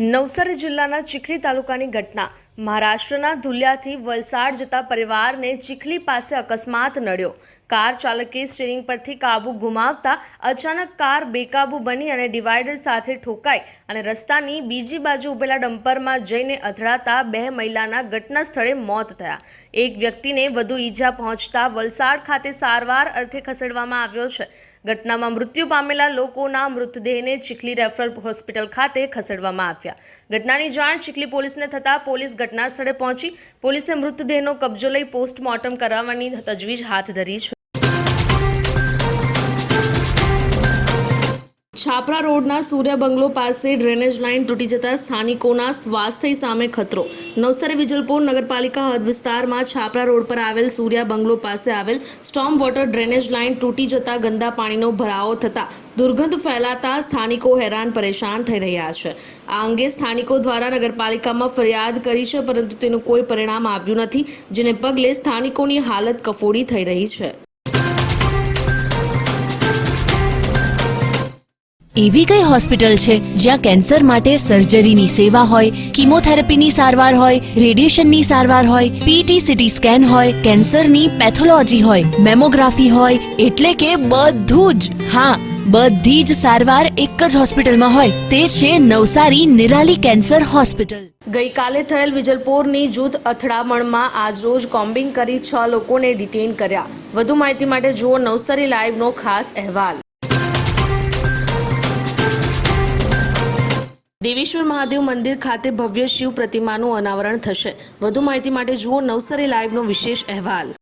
નવસારી જિલ્લાના ચીખલી તાલુકાની ઘટના. મહારાષ્ટ્રના ધુલિયાથી વલસાડ જતા પરિવારને ચીખલી પાસે અકસ્માત નડ્યો. કાર ચાલકે સ્ટીરિંગ પરથી કાબુ ગુમાવતા અચાનક કાર બેકાબુ બની અને ડિવાઈડર સાથે ઠોકાઈ અને રસ્તાની બીજી બાજુ ઉભેલા ડમ્પરમાં જઈને અથડાતા બે મહિલાના ઘટના સ્થળે મોત થયા. એક વ્યક્તિને વધુ ઈજા પહોંચતા વલસાડ ખાતે સારવાર અર્થે ખસેડવામાં આવ્યો છે. ઘટનામાં મૃત્યુ પામેલા લોકોના મૃતદેહને ચીખલી રેફરલ હોસ્પિટલ ખાતે ખસેડવામાં આવ્યા. ઘટનાની જાણ ચીખલી પોલીસને થતાં પોલીસ ઘટના સ્થળે પહોંચી પોલીસે મૃતદેહનો કબજો લઈ પોસ્ટમોર્ટમ કરાવવાની તજવીજ હાથ ધરી છે. છાપરા રોડના સૂર્ય બંગલો પાસે ડ્રેનેજ લાઇન તૂટી જતા સ્થાનિકોના સ્વાસ્થ્ય સામે ખતરો. નવસારી, વિજલપુર નગરપાલિકા હદ વિસ્તારમાં છાપરા રોડ પર આવેલ સૂર્ય બંગલો પાસે આવેલ સ્ટોમ વોટર ડ્રેનેજ લાઇન તૂટી જતા ગંદા પાણીનો ભરાવો થતા દુર્ગંધ ફેલાતા સ્થાનિકો હેરાન પરેશાન થઈ રહ્યા છે. આ અંગે સ્થાનિકો દ્વારા નગરપાલિકામાં ફરિયાદ કરી છે, પરંતુ તેનું કોઈ પરિણામ આવ્યું નથી, જેને પગલે સ્થાનિકોની હાલત કફોડી થઈ રહી છે. એવી કઈ હોસ્પિટલ છે જ્યાં કેન્સર માટે સર્જરીની સેવા હોય, કિમોથેરાપીની સારવાર હોય, રેડિયેશનની સારવાર હોય પીટી સીટી સ્કેન હોય, કેન્સરની પેથોલોજી હોય, મેમોગ્રાફી હોય, એટલે કે બધું જ. હા, બધી જ સારવાર એક જ હોસ્પિટલમાં હોય, તે છે નવસારી નિરાલી કેન્સર હોસ્પિટલ. ગઈકાલે થયેલ વિજલપોરની જૂથ અથડામણમાં આજરોજ કોમ્બિંગ કરી છ લોકોને ડિટેઇન કર્યા. વધુ માહિતી માટે જુઓ નવસારી લાઈવનો ખાસ અહેવાલ. દેવેશ્વર મહાદેવ મંદિર ખાતે ભવ્ય શિવ પ્રતિમાનું અનાવરણ થશે. વધુ માહિતી માટે જુઓ નવસારી લાઈવનો વિશેષ અહેવાલ.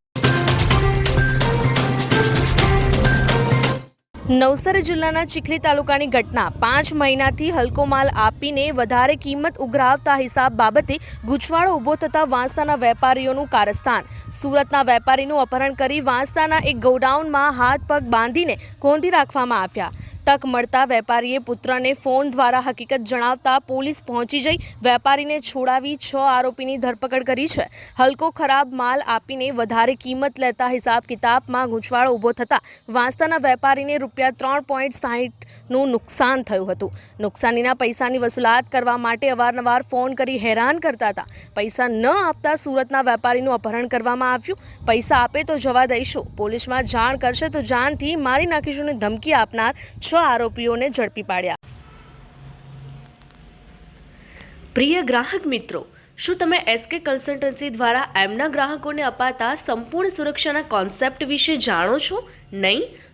નવસારી જિલ્લાના ચીખલી તાલુકાની ઘટના પાંચ મહિનાથી હલકો માલ આપીને વધારે કિંમત ઉઘરાવતા હિસાબ બાબતે ગૂંચવાડો ઊભો થતા વાંસદાના વેપારીઓનું કારસ્તાન. સુરતના વેપારીનું અપહરણ કરી વાંસદાના એક ગોડાઉનમાં હાથ પગ બાંધીને ગોંધી રાખવામાં આવ્યા. તક મળતા વેપારીએ પુત્રને ફોન દ્વારા હકીકત જણાવતા પોલીસ પહોંચી જઈ વેપારીને છોડાવી છ આરોપીની ધરપકડ કરી છે. હલકો ખરાબ માલ આપીને વધારે કિંમત લેતા હિસાબ કિતાબમાં ગૂંચવાડો ઊભો થતા વાંસદાના વેપારીને ત્રણ પોઈન્ટ સાહીઠનું નુકસાન થયું હતું. નુકસાનીના પૈસાની વસૂલાત કરવા માટે અવારનવાર ફોન કરી હેરાન કરતા હતા. પૈસા ન આપતા સુરતના વેપારીનું અપહરણ કરવામાં આવ્યું. પૈસા આપે તો જવા દઈશું. પોલીસમાં જાણ કરશે તો જાનથી મારી નાખીશું ધમકી આપનાર છ આરોપીઓને ઝડપી પાડ્યા. પ્રિય ગ્રાહક મિત્રો, શું તમે એસકે કન્સલ્ટન્સી દ્વારા એમના ગ્રાહકોને અપાતા સંપૂર્ણ સુરક્ષાના કોન્સેપ્ટ વિશે જાણો છો? નહીં?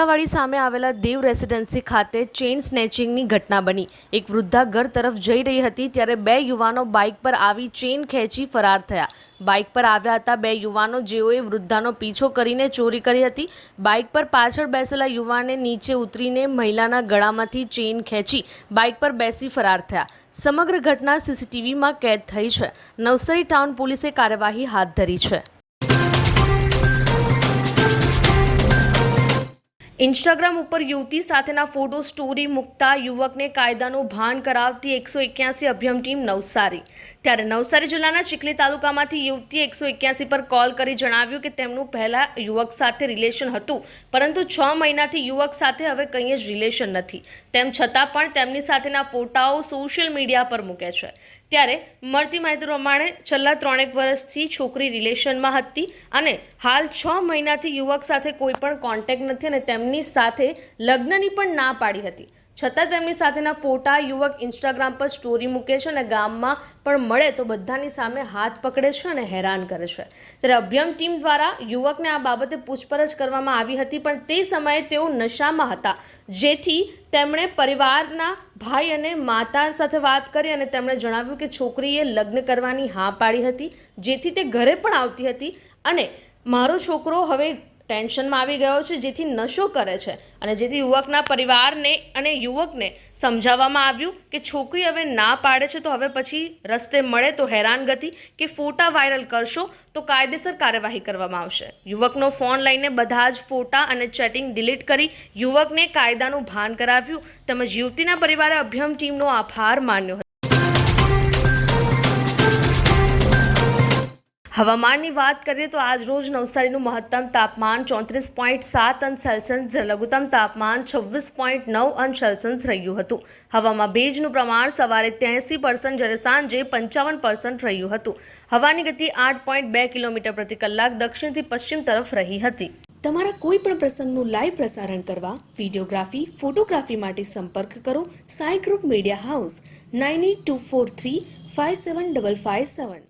ટીગરાવાડી સામે આવેલા દેવ રેસિડેન્સી ખાતે ચેઇન સ્નેચિંગની ઘટના બની. એક વૃદ્ધા ઘર તરફ જઈ રહી હતી ત્યારે બે યુવાનો બાઇક પર આવી ચેઇન ખેંચી ફરાર થયા. બાઇક પર આવ્યા હતા બે યુવાનો જેઓએ વૃદ્ધાનો પીછો કરીને ચોરી કરી હતી. બાઇક પર પાછળ બેસેલા યુવાને નીચે ઉતરીને મહિલાના ગળામાંથી ચેઇન ખેંચી બાઇક પર બેસી ફરાર થયા. સમગ્ર ઘટના સીસીટીવીમાં કેદ થઈ છે. નવસારી ટાઉન પોલીસે કાર્યવાહી હાથ ધરી છે. ઇન્સ્ટાગ્રામ ઉપર યુવતી સાથેના ફોટો સ્ટોરી મૂકતા યુવકને કાયદાનું ભાન કરાવતી એકસો એક્યાસી અભિયમ ટીમ નવસારી. ત્યારે નવસારી જિલ્લાના ચીખલી તાલુકામાંથી યુવતીએ એકસો એક્યાસી પર કોલ કરી જણાવ્યું કે તેમનું પહેલાં યુવક સાથે રિલેશન હતું, પરંતુ છ મહિનાથી યુવક સાથે હવે કંઈ જ રિલેશન નથી. તેમ છતાં પણ તેમની સાથેના ફોટાઓ સોશિયલ મીડિયા પર મૂકે છે. ત્યારે મળતી માહિતી પ્રમાણે છેલ્લા ત્રણેક વર્ષથી છોકરી રિલેશનમાં હતી અને હાલ છ મહિનાથી યુવક સાથે કોઈ પણ કોન્ટેક્ટ નથી અને તેમની સાથે લગ્નની પણ ના પાડી હતી. છતાં તેમની સાથેના ફોટા યુવક ઇન્સ્ટાગ્રામ પર સ્ટોરી મૂકે છે અને ગામમાં પણ મળે તો બધાની સામે હાથ પકડે છે અને હેરાન કરે છે. ત્યારે અભિયમ ટીમ દ્વારા યુવકને આ બાબતે પૂછપરછ કરવામાં આવી હતી, પણ તે સમયે તેઓ નશામાં હતા. જેથી તેમણે પરિવારના ભાઈ અને માતા સાથે વાત કરી અને તેમણે જણાવ્યું કે છોકરીએ લગ્ન કરવાની હા પાડી હતી, જેથી તે ઘરે પણ આવતી હતી અને મારો છોકરો હવે ટેન્શનમાં આવી ગયો છે, જેથી નશો કરે છે. અને જેથી યુવકના પરિવારને અને યુવકને સમજાવવામાં આવ્યું કે છોકરી હવે ના પાડે છે, તો હવે પછી રસ્તે મળે તો હેરાનગતિ કે ફોટા વાયરલ કરશો, તો કાયદેસર કાર્યવાહી કરવામાં આવશે. યુવકનો ફોન લઈને બધા જ ફોટા અને ચેટિંગ ડિલીટ કરી યુવકને કાયદાનું ભાન કરાવ્યું. તેમજ યુવતીના પરિવારે અભિયમ ટીમનો આભાર માન્યો હવામાનની વાત કરીએ તો આજ રોજ નવસારીનું મહત્તમ તાપમાન ચોત્રીસ પોઈન્ટ સાત અંશ સેલ્સિયસ લઘુત્તમ તાપમાન છવ્વીસ પોઈન્ટ નવ અંશ સેલ્સિયસ રહ્યું હતું. હવામાં ભેજનું પ્રમાણ સવારે ત્યાંસી પર્સન્ટ જ્યારે સાંજે પંચાવન પર્સન્ટ રહ્યું હતું. હવાની ગતિ આઠ પોઈન્ટ બે કિલોમીટર પ્રતિ કલાક દક્ષિણથી પશ્ચિમ તરફ રહી હતી. તમારા કોઈ પણ પ્રસંગનું લાઈવ પ્રસારણ કરવા વિડીયોગ્રાફી, ફોટોગ્રાફી માટે સંપર્ક કરો Sai group media house, nine eight two four three five seven double five seven.